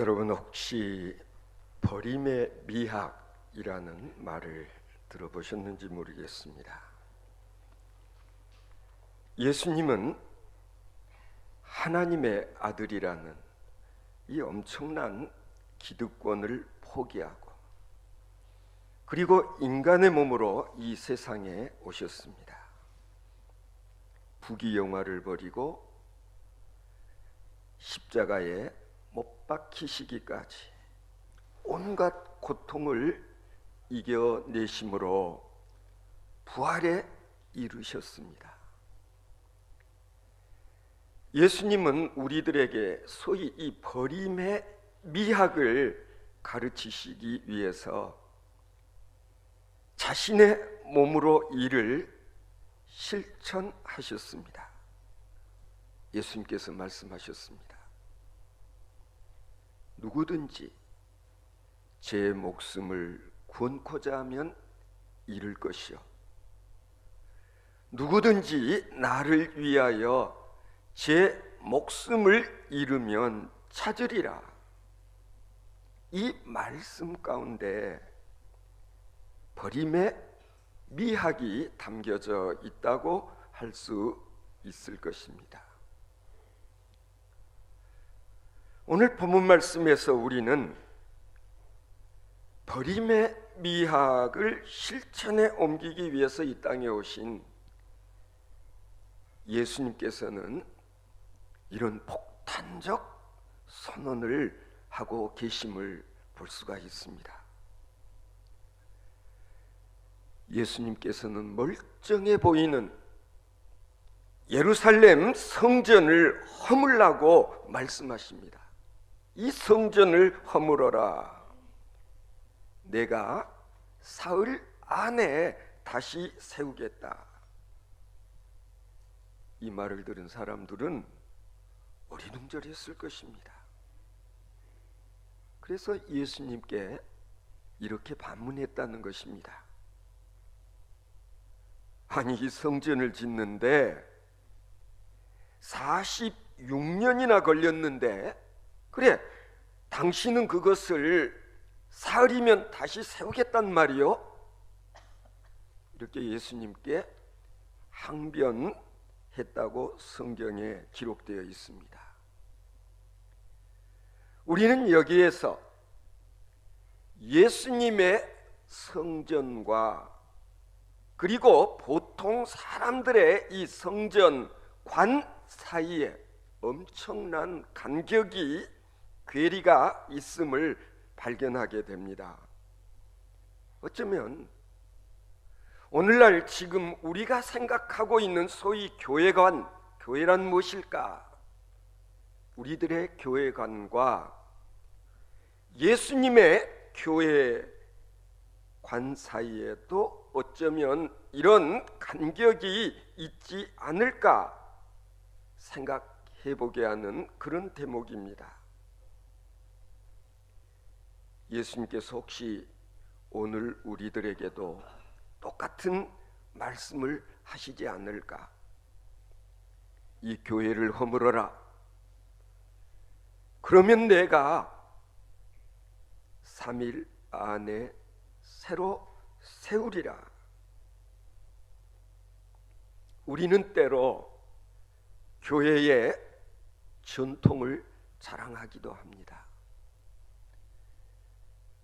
여러분 혹시 버림의 미학이라는 말을 들어보셨는지 모르겠습니다. 예수님은 하나님의 아들이라는 이 엄청난 기득권을 포기하고 그리고 인간의 몸으로 이 세상에 오셨습니다. 부귀 영화를 버리고 십자가에 못 박히시기까지 온갖 고통을 이겨내심으로 부활에 이르셨습니다. 예수님은 우리들에게 소위 이 버림의 미학을 가르치시기 위해서 자신의 몸으로 이를 실천하셨습니다. 예수님께서 말씀하셨습니다. 누구든지 제 목숨을 구원코자 하면 잃을 것이요. 누구든지 나를 위하여 제 목숨을 잃으면 찾으리라. 이 말씀 가운데 버림의 미학이 담겨져 있다고 할 수 있을 것입니다. 오늘 본문 말씀에서 우리는 버림의 미학을 실천에 옮기기 위해서 이 땅에 오신 예수님께서는 이런 폭탄적 선언을 하고 계심을 볼 수가 있습니다. 예수님께서는 멀쩡해 보이는 예루살렘 성전을 허물라고 말씀하십니다. 이 성전을 허물어라. 내가 사흘 안에 다시 세우겠다. 이 말을 들은 사람들은 어리둥절했을 것입니다. 그래서 예수님께 이렇게 반문했다는 것입니다. 아니 이 성전을 짓는데 46년이나 걸렸는데 그래 당신은 그것을 사흘이면 다시 세우겠단 말이요? 이렇게 예수님께 항변했다고 성경에 기록되어 있습니다. 우리는 여기에서 예수님의 성전과 그리고 보통 사람들의 이 성전 관 사이에 엄청난 간격이 괴리가 있음을 발견하게 됩니다. 어쩌면 오늘날 지금 우리가 생각하고 있는 소위 교회관, 교회란 무엇일까? 우리들의 교회관과 예수님의 교회 관 사이에도 어쩌면 이런 간격이 있지 않을까 생각해 보게 하는 그런 대목입니다. 예수님께서 혹시 오늘 우리들에게도 똑같은 말씀을 하시지 않을까? 이 교회를 허물어라. 그러면 내가 3일 안에 새로 세우리라. 우리는 때로 교회의 전통을 자랑하기도 합니다.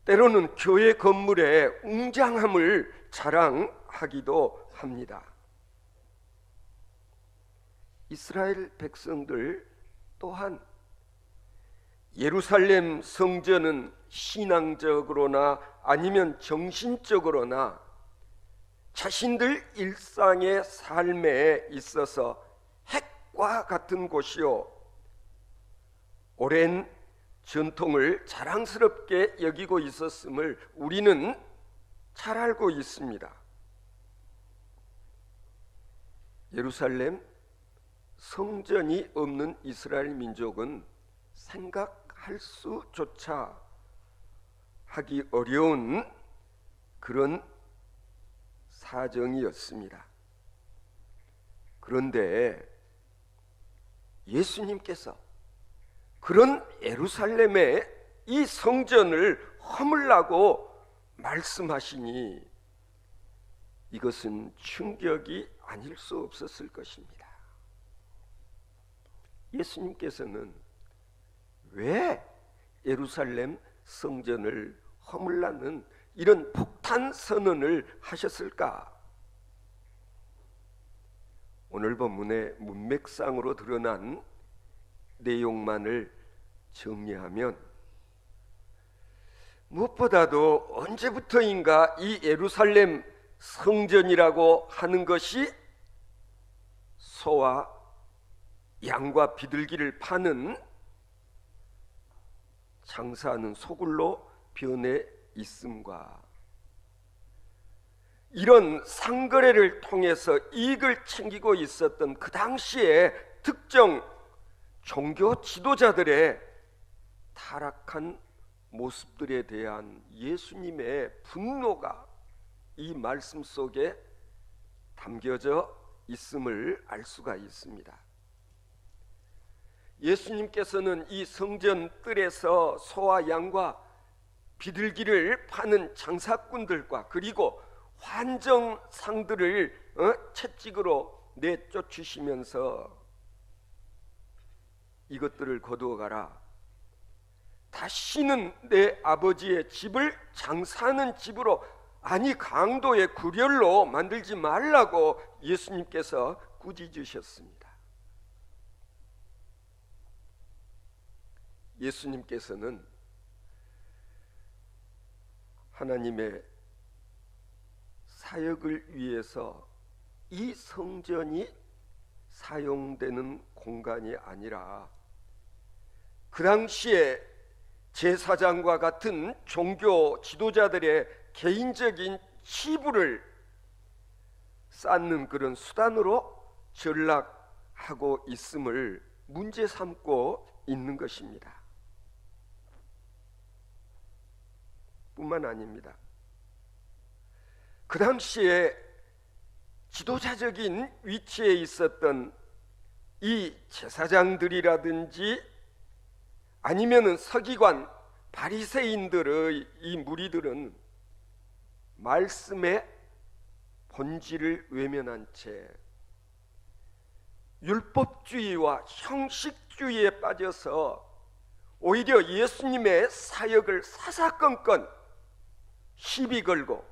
때로는 교회 건물의 웅장함을 자랑하기도 합니다. 이스라엘 백성들 또한 예루살렘 성전은 신앙적으로나 아니면 정신적으로나 자신들 일상의 삶에 있어서 핵과 같은 곳이요. 오랜 전통을 자랑스럽게 여기고 있었음을 우리는 잘 알고 있습니다. 예루살렘 성전이 없는 이스라엘 민족은 생각할 수조차 하기 어려운 그런 사정이었습니다. 그런데 예수님께서 그런 예루살렘의 이 성전을 허물라고 말씀하시니 이것은 충격이 아닐 수 없었을 것입니다. 예수님께서는 왜 예루살렘 성전을 허물라는 이런 폭탄 선언을 하셨을까? 오늘 본문의 문맥상으로 드러난 내용만을 정리하면 무엇보다도 언제부터인가 이 예루살렘 성전이라고 하는 것이 소와 양과 비둘기를 파는 장사하는 소굴로 변해 있음과 이런 상거래를 통해서 이익을 챙기고 있었던 그 당시에 특정 종교 지도자들의 타락한 모습들에 대한 예수님의 분노가 이 말씀 속에 담겨져 있음을 알 수가 있습니다. 예수님께서는 이 성전 뜰에서 소와 양과 비둘기를 파는 장사꾼들과 그리고 환정상들을 어? 채찍으로 내쫓으시면서 이것들을 거두어 가라. 다시는 내 아버지의 집을 장사하는 집으로 아니 강도의 구렬로 만들지 말라고 예수님께서 꾸짖으셨습니다. 예수님께서는 하나님의 사역을 위해서 이 성전이 사용되는 공간이 아니라 그 당시에 제사장과 같은 종교 지도자들의 개인적인 치부를 쌓는 그런 수단으로 전락하고 있음을 문제 삼고 있는 것입니다. 뿐만 아닙니다. 그 당시에 지도자적인 위치에 있었던 이 제사장들이라든지 아니면은 서기관 바리새인들의 이 무리들은 말씀의 본질을 외면한 채 율법주의와 형식주의에 빠져서 오히려 예수님의 사역을 사사건건 시비 걸고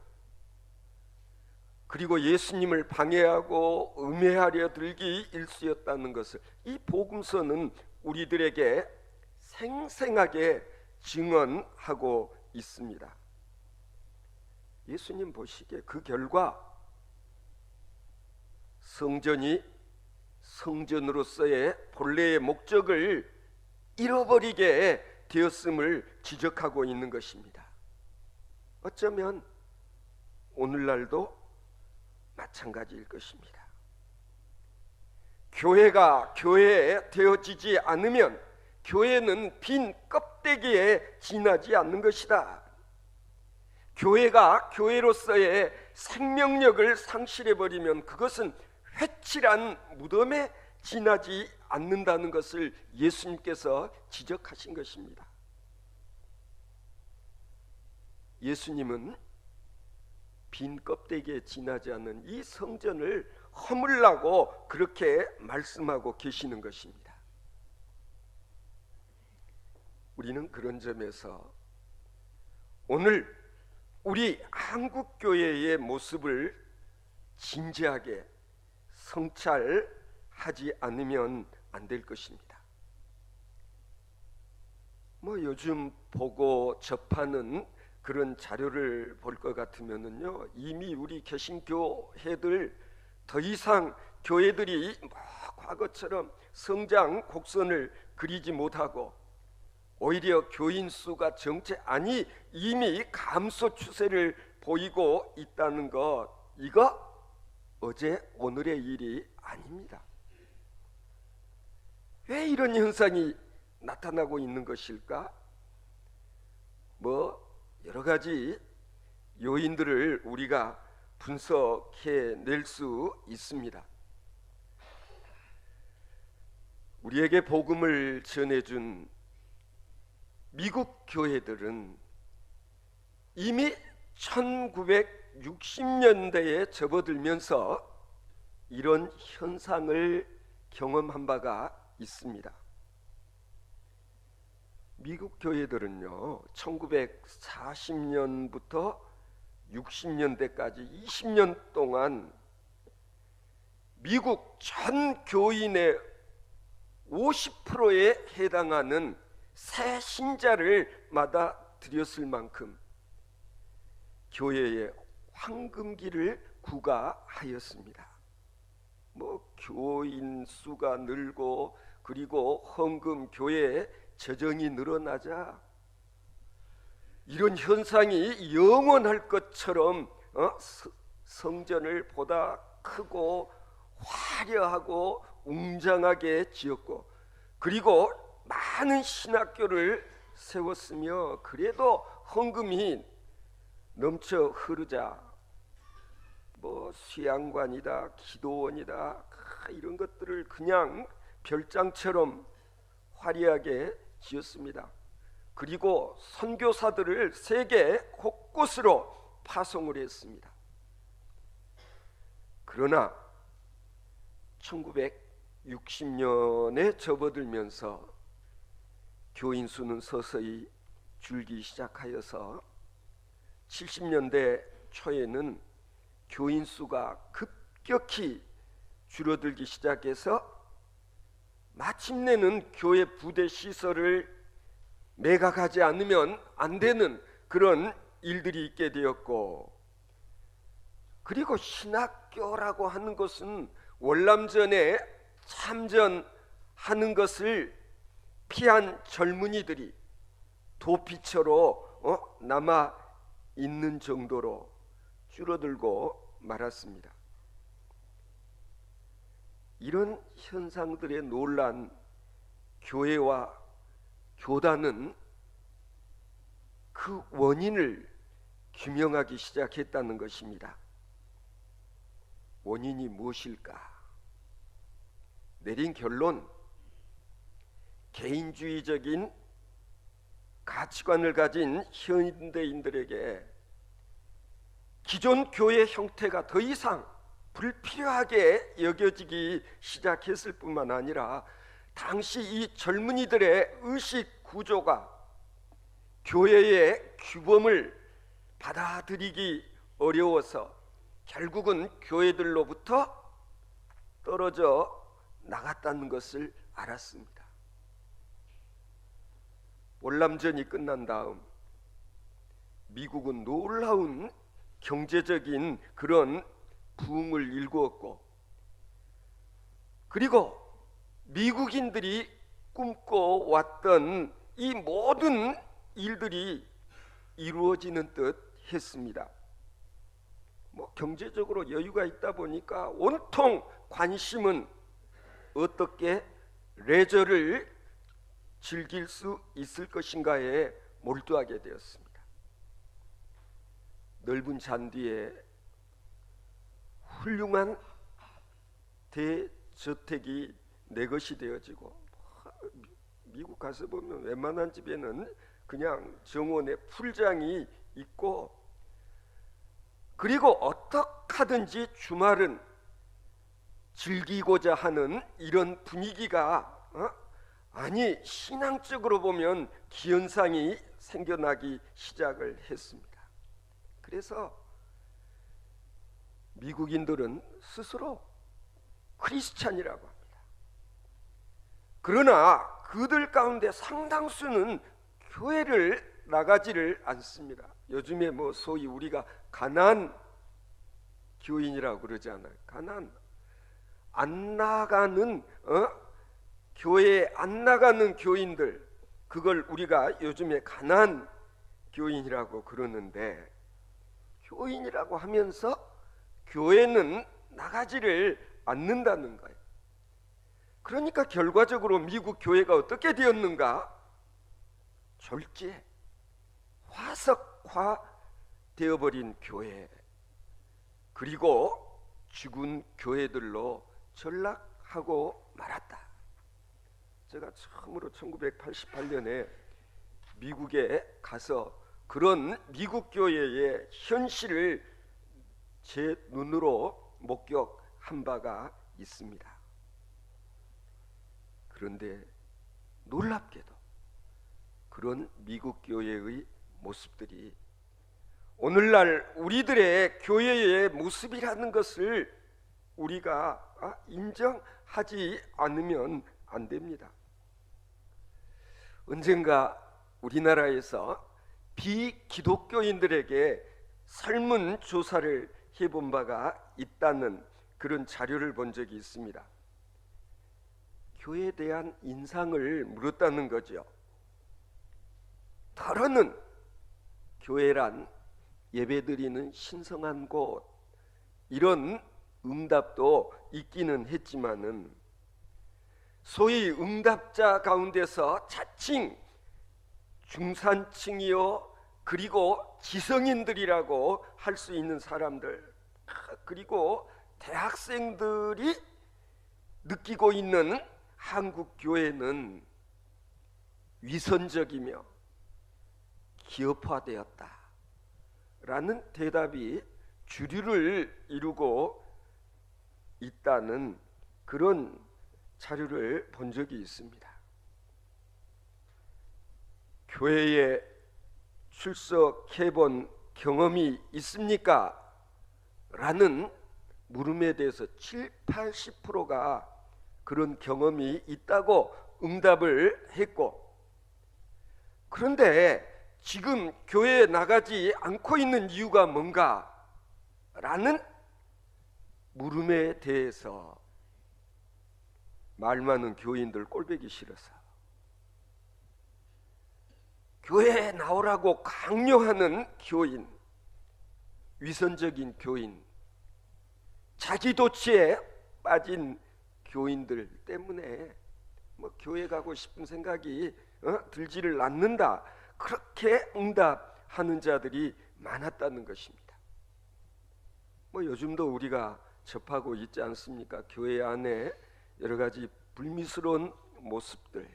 그리고 예수님을 방해하고 음해하려 들기 일쑤였다는 것을 이 복음서는 우리들에게 생생하게 증언하고 있습니다. 예수님 보시기에 그 결과 성전이 성전으로서의 본래의 목적을 잃어버리게 되었음을 지적하고 있는 것입니다. 어쩌면 오늘날도 마찬가지일 것입니다. 교회가 교회 되어지지 않으면 교회는 빈 껍데기에 지나지 않는 것이다. 교회가 교회로서의 생명력을 상실해 버리면 그것은 회칠한 무덤에 지나지 않는다는 것을 예수님께서 지적하신 것입니다. 예수님은 빈 껍데기에 지나지 않는 이 성전을 허물라고 그렇게 말씀하고 계시는 것입니다. 우리는 그런 점에서 오늘 우리 한국 교회의 모습을 진지하게 성찰하지 않으면 안 될 것입니다. 뭐 요즘 보고 접하는 그런 자료를 볼 것 같으면은요 이미 우리 개신교회들 더 이상 교회들이 뭐 과거처럼 성장 곡선을 그리지 못하고 오히려 교인 수가 정체 아니 이미 감소 추세를 보이고 있다는 것 이거 어제 오늘의 일이 아닙니다. 왜 이런 현상이 나타나고 있는 것일까? 뭐 여러 가지 요인들을 우리가 분석해 낼 수 있습니다. 우리에게 복음을 전해준 미국 교회들은 이미 1960년대에 접어들면서 이런 현상을 경험한 바가 있습니다. 미국 교회들은요, 1940년부터 60년대까지 20년 동안 미국 전 교인의 50%에 해당하는 새 신자를 받아 들였을 만큼 교회의 황금기를 구가하였습니다. 뭐 교인 수가 늘고 그리고 헌금 교회에 재정이 늘어나자 이런 현상이 영원할 것처럼 어? 서- 성전을 보다 크고 화려하고 웅장하게 지었고 그리고 많은 신학교를 세웠으며 그래도 헌금이 넘쳐 흐르자 뭐 수양관이다 기도원이다 아, 이런 것들을 그냥 별장처럼 화려하게 지었습니다. 그리고 선교사들을 세계 곳곳으로 파송을 했습니다. 그러나 1960년에 접어들면서 교인 수는 서서히 줄기 시작하여서 70년대 초에는 교인 수가 급격히 줄어들기 시작해서 마침내는 교회 부대 시설을 매각하지 않으면 안 되는 그런 일들이 있게 되었고 그리고 신학교라고 하는 것은 월남전에 참전하는 것을 피한 젊은이들이 도피처로 어? 남아 있는 정도로 줄어들고 말았습니다. 이런 현상들에 놀란 교회와 교단은 그 원인을 규명하기 시작했다는 것입니다. 원인이 무엇일까? 내린 결론 개인주의적인 가치관을 가진 현대인들에게 기존 교회 형태가 더 이상 불필요하게 여겨지기 시작했을 뿐만 아니라 당시 이 젊은이들의 의식 구조가 교회의 규범을 받아들이기 어려워서 결국은 교회들로부터 떨어져 나갔다는 것을 알았습니다. 월남전이 끝난 다음 미국은 놀라운 경제적인 그런 부흥을 일구었고 그리고 미국인들이 꿈꿔 왔던 이 모든 일들이 이루어지는 듯 했습니다. 뭐 경제적으로 여유가 있다 보니까 온통 관심은 어떻게 레저를 즐길 수 있을 것인가에 몰두하게 되었습니다. 넓은 잔디에 훌륭한 대저택이 내 것이 되어지고 미국 가서 보면 웬만한 집에는 그냥 정원에 풀장이 있고 그리고 어떻게든지 주말은 즐기고자 하는 이런 분위기가 어? 아니 신앙적으로 보면 기현상이 생겨나기 시작을 했습니다. 그래서 미국인들은 스스로 크리스찬이라고 합니다. 그러나 그들 가운데 상당수는 교회를 나가지를 않습니다. 요즘에 뭐 소위 우리가 가난 교인이라고 그러지 않아요. 가난 안 나가는 어? 교회에 안 나가는 교인들 그걸 우리가 요즘에 가난 교인이라고 그러는데 교인이라고 하면서 교회는 나가지를 않는다는 거예요. 그러니까 결과적으로 미국 교회가 어떻게 되었는가? 졸지에 화석화 되어버린 교회 그리고 죽은 교회들로 전락하고 말았다. 제가 처음으로 1988년에 미국에 가서 그런 미국 교회의 현실을 제 눈으로 목격한 바가 있습니다. 그런데 놀랍게도 그런 미국 교회의 모습들이 오늘날 우리들의 교회의 모습이라는 것을 우리가 아, 인정하지 않으면 안 됩니다. 언젠가 우리나라에서 비기독교인들에게 설문 조사를 해본 바가 있다는 그런 자료를 본 적이 있습니다. 교회에 대한 인상을 물었다는 거죠. 더러는 교회란 예배드리는 신성한 곳 이런 응답도 있기는 했지만은 소위 응답자 가운데서 자칭 중산층이요 그리고 지성인들이라고 할 수 있는 사람들 그리고 대학생들이 느끼고 있는 한국 교회는 위선적이며 기업화되었다. 라는 대답이 주류를 이루고 있다는 그런 자료를 본 적이 있습니다. 교회에 출석해 본 경험이 있습니까? 라는 물음에 대해서 7, 80%가 그런 경험이 있다고 응답을 했고 그런데 지금 교회에 나가지 않고 있는 이유가 뭔가? 라는 물음에 대해서 말 많은 교인들 꼴배기 싫어서 교회에 나오라고 강요하는 교인, 위선적인 교인, 자기도취에 빠진 교인들 때문에 뭐 교회 가고 싶은 생각이 어? 들지를 않는다. 그렇게 응답하는 자들이 많았다는 것입니다. 뭐 요즘도 우리가 접하고 있지 않습니까? 교회 안에 여러 가지 불미스러운 모습들.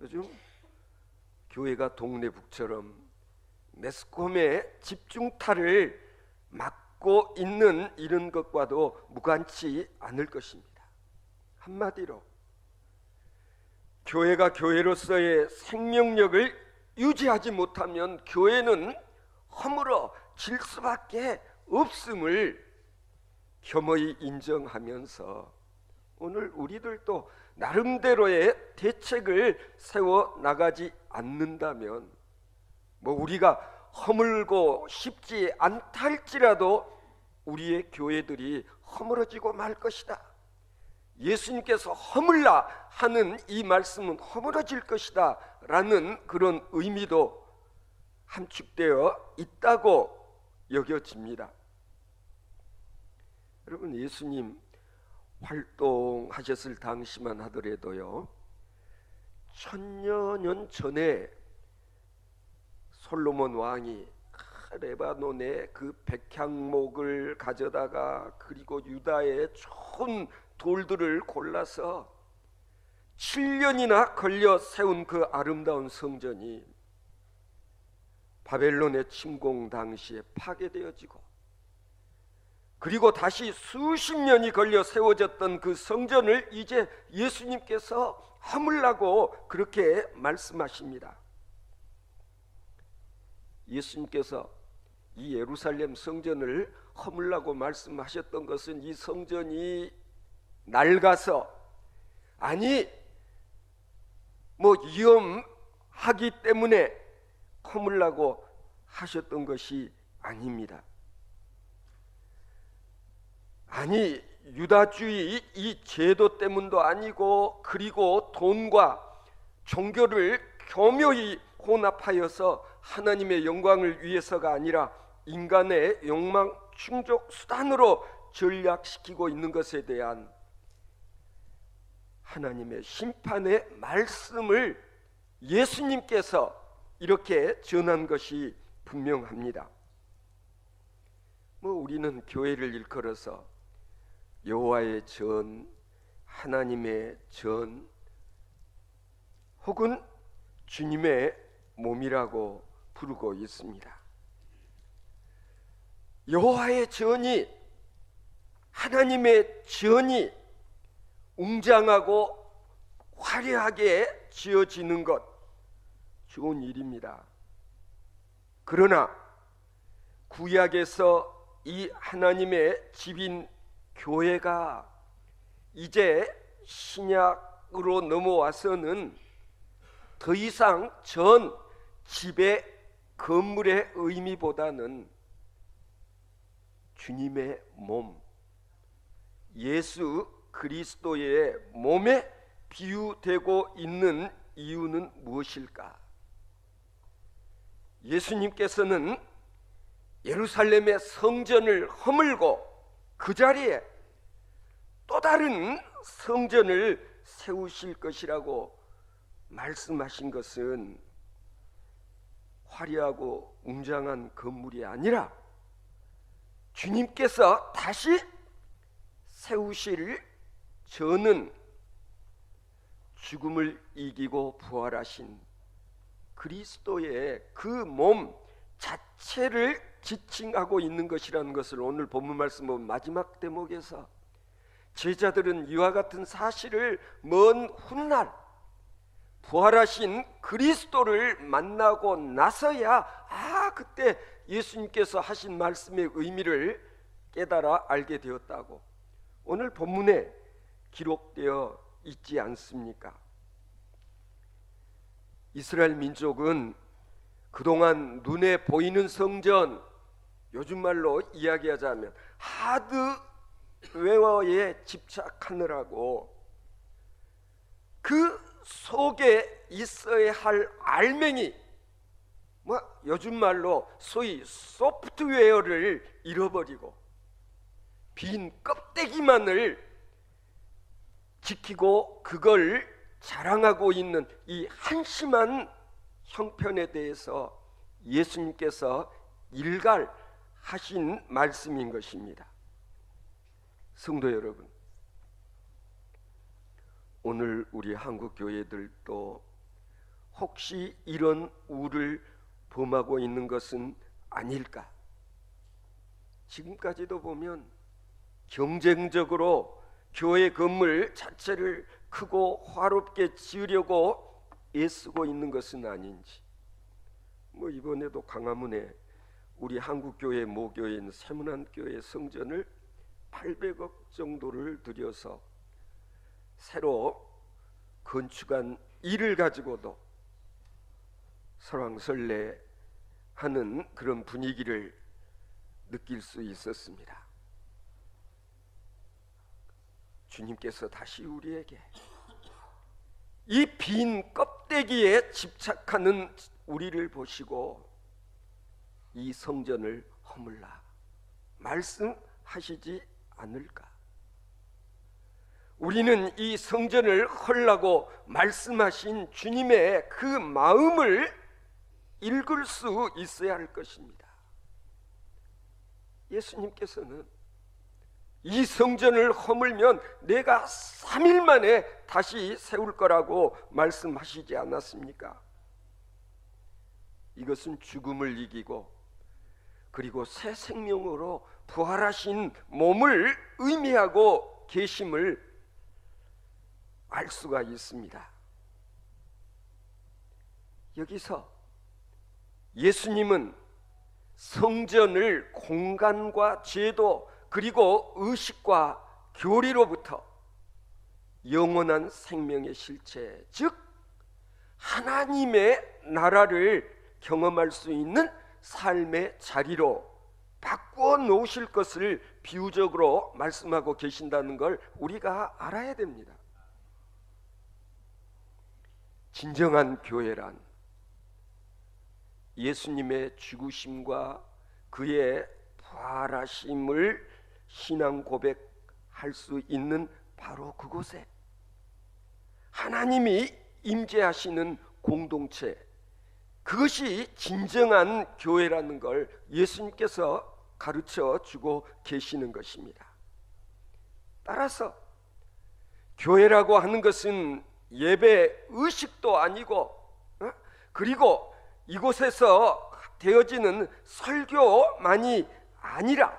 요즘 교회가 동네 북처럼 매스컴의 집중타를 막고 있는 이런 것과도 무관치 않을 것입니다. 한마디로 교회가 교회로서의 생명력을 유지하지 못하면 교회는 허물어 질 수밖에 없음을 겸허히 인정하면서 오늘 우리들도 나름대로의 대책을 세워 나가지 않는다면 뭐 우리가 허물고 싶지 않다 할지라도 우리의 교회들이 허물어지고 말 것이다. 예수님께서 허물라 하는 이 말씀은 허물어질 것이다 라는 그런 의미도 함축되어 있다고 여겨집니다. 여러분 예수님 활동하셨을 당시만 하더라도요 천여 년 전에 솔로몬 왕이 레바논의 그 백향목을 가져다가 그리고 유다의 좋은 돌들을 골라서 7년이나 걸려 세운 그 아름다운 성전이 바벨론의 침공 당시에 파괴되어지고 그리고 다시 수십 년이 걸려 세워졌던 그 성전을 이제 예수님께서 허물라고 그렇게 말씀하십니다. 예수님께서 이 예루살렘 성전을 허물라고 말씀하셨던 것은 이 성전이 낡아서 아니 뭐 위험하기 때문에 허물라고 하셨던 것이 아닙니다. 아니 유다주의 이 제도 때문도 아니고 그리고 돈과 종교를 교묘히 혼합하여서 하나님의 영광을 위해서가 아니라 인간의 욕망 충족 수단으로 전략시키고 있는 것에 대한 하나님의 심판의 말씀을 예수님께서 이렇게 전한 것이 분명합니다. 뭐 우리는 교회를 일컬어서 여호와의 전, 하나님의 전, 혹은 주님의 몸이라고 부르고 있습니다. 여호와의 전이 하나님의 전이 웅장하고 화려하게 지어지는 것 좋은 일입니다. 그러나 구약에서 이 하나님의 집인 교회가 이제 신약으로 넘어와서는 더 이상 전 집의 건물의 의미보다는 주님의 몸, 예수 그리스도의 몸에 비유되고 있는 이유는 무엇일까? 예수님께서는 예루살렘의 성전을 허물고 그 자리에 또 다른 성전을 세우실 것이라고 말씀하신 것은 화려하고 웅장한 건물이 아니라 주님께서 다시 세우실 저는 죽음을 이기고 부활하신 그리스도의 그 몸 자체를 지칭하고 있는 것이라는 것을 오늘 본문 말씀 보 마지막 대목에서 제자들은 이와 같은 사실을 먼 훗날 부활하신 그리스도를 만나고 나서야 아 그때 예수님께서 하신 말씀의 의미를 깨달아 알게 되었다고 오늘 본문에 기록되어 있지 않습니까? 이스라엘 민족은 그동안 눈에 보이는 성전 요즘 말로 이야기하자면 하드 웨어에 집착하느라고 그 속에 있어야 할 알맹이 뭐 요즘 말로 소위 소프트웨어를 잃어버리고 빈 껍데기만을 지키고 그걸 자랑하고 있는 이 한심한 형편에 대해서 예수님께서 일갈하신 말씀인 것입니다. 성도 여러분, 오늘 우리 한국 교회들도 혹시 이런 우를 범하고 있는 것은 아닐까? 지금까지도 보면 경쟁적으로 교회 건물 자체를 크고 화롭게 지으려고 애쓰고 있는 것은 아닌지 뭐 이번에도 강화문에 우리 한국교회 모교인 세문안교회 성전을 800억 정도를 들여서 새로 건축한 일을 가지고도 설왕설래하는 그런 분위기를 느낄 수 있었습니다. 주님께서 다시 우리에게 이 빈 껍데기에 집착하는 우리를 보시고 이 성전을 허물라 말씀하시지 않을까? 우리는 이 성전을 헐라고 말씀하신 주님의 그 마음을 읽을 수 있어야 할 것입니다. 예수님께서는 이 성전을 허물면 내가 3일 만에 다시 세울 거라고 말씀하시지 않았습니까? 이것은 죽음을 이기고 그리고 새 생명으로 부활하신 몸을 의미하고 계심을 알 수가 있습니다. 여기서 예수님은 성전을 공간과 제도 그리고 의식과 교리로부터 영원한 생명의 실체, 즉 하나님의 나라를 경험할 수 있는 삶의 자리로 바꾸어 놓으실 것을 비유적으로 말씀하고 계신다는 걸 우리가 알아야 됩니다. 진정한 교회란 예수님의 죽으심과 그의 부활하심을 신앙 고백할 수 있는 바로 그곳에 하나님이 임재하시는 공동체 그것이 진정한 교회라는 걸 예수님께서 가르쳐 주고 계시는 것입니다. 따라서 교회라고 하는 것은 예배 의식도 아니고 어? 그리고 이곳에서 되어지는 설교만이 아니라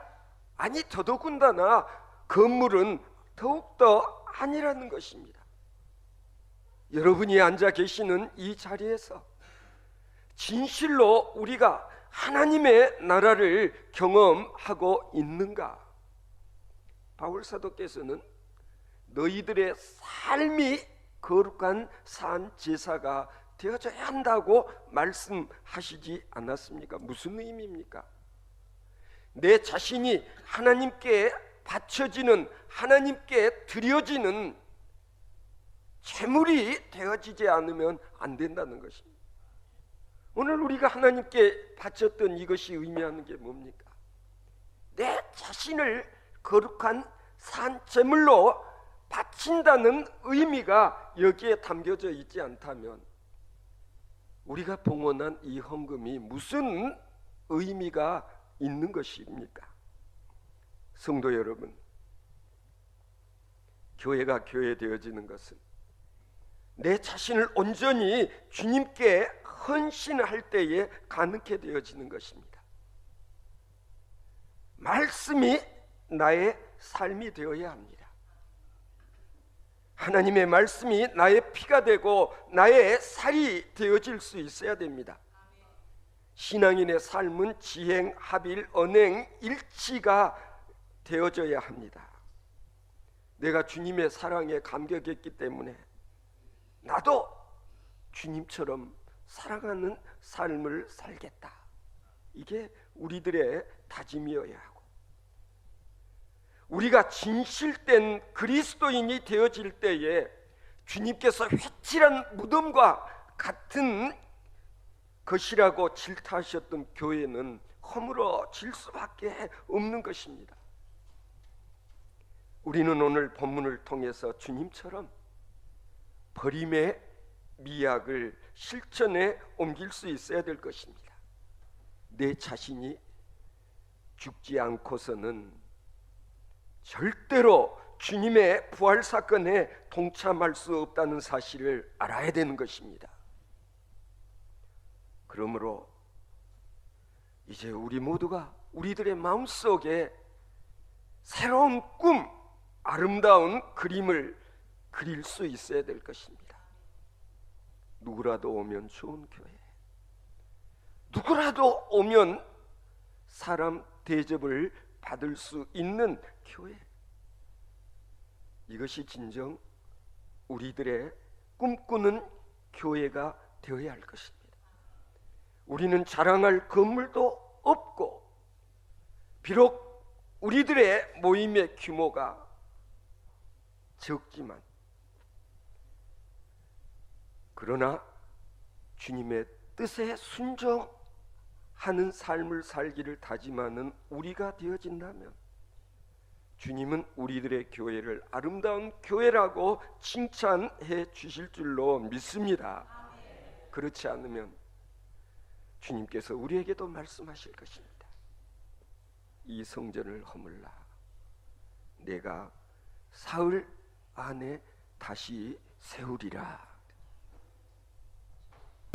아니 더더군다나 건물은 더욱더 아니라는 것입니다. 여러분이 앉아 계시는 이 자리에서 진실로 우리가 하나님의 나라를 경험하고 있는가? 바울 사도께서는 너희들의 삶이 거룩한 산 제사가 되어져야 한다고 말씀하시지 않았습니까? 무슨 의미입니까? 내 자신이 하나님께 바쳐지는 하나님께 드려지는 재물이 되어지지 않으면 안 된다는 것입니다. 오늘 우리가 하나님께 바쳤던 이것이 의미하는 게 뭡니까? 내 자신을 거룩한 산 제물로 바친다는 의미가 여기에 담겨져 있지 않다면 우리가 봉헌한 이 헌금이 무슨 의미가 있는 것입니까? 성도 여러분, 교회가 교회 되어지는 것은 내 자신을 온전히 주님께 헌신할 때에 가능케 되어지는 것입니다. 말씀이 나의 삶이 되어야 합니다. 하나님의 말씀이 나의 피가 되고 나의 살이 되어질 수 있어야 됩니다. 신앙인의 삶은 지행, 합일, 언행, 일치가 되어져야 합니다. 내가 주님의 사랑에 감격했기 때문에 나도 주님처럼 사랑하는 삶을 살겠다. 이게 우리들의 다짐이어야 하고 우리가 진실된 그리스도인이 되어질 때에 주님께서 회칠한 무덤과 같은 것이라고 질타하셨던 교회는 허물어질 수밖에 없는 것입니다. 우리는 오늘 본문을 통해서 주님처럼 버림의 미학을 실천에 옮길 수 있어야 될 것입니다. 내 자신이 죽지 않고서는 절대로 주님의 부활 사건에 동참할 수 없다는 사실을 알아야 되는 것입니다. 그러므로 이제 우리 모두가 우리들의 마음속에 새로운 꿈, 아름다운 그림을 그릴 수 있어야 될 것입니다. 누구라도 오면 좋은 교회. 누구라도 오면 사람 대접을 받을 수 있는 교회. 이것이 진정 우리들의 꿈꾸는 교회가 되어야 할 것입니다. 우리는 자랑할 건물도 없고 비록 우리들의 모임의 규모가 적지만 그러나 주님의 뜻에 순종하는 삶을 살기를 다짐하는 우리가 되어진다면 주님은 우리들의 교회를 아름다운 교회라고 칭찬해 주실 줄로 믿습니다. 그렇지 않으면 주님께서 우리에게도 말씀하실 것입니다. 이 성전을 허물라. 내가 사흘 안에 다시 세우리라.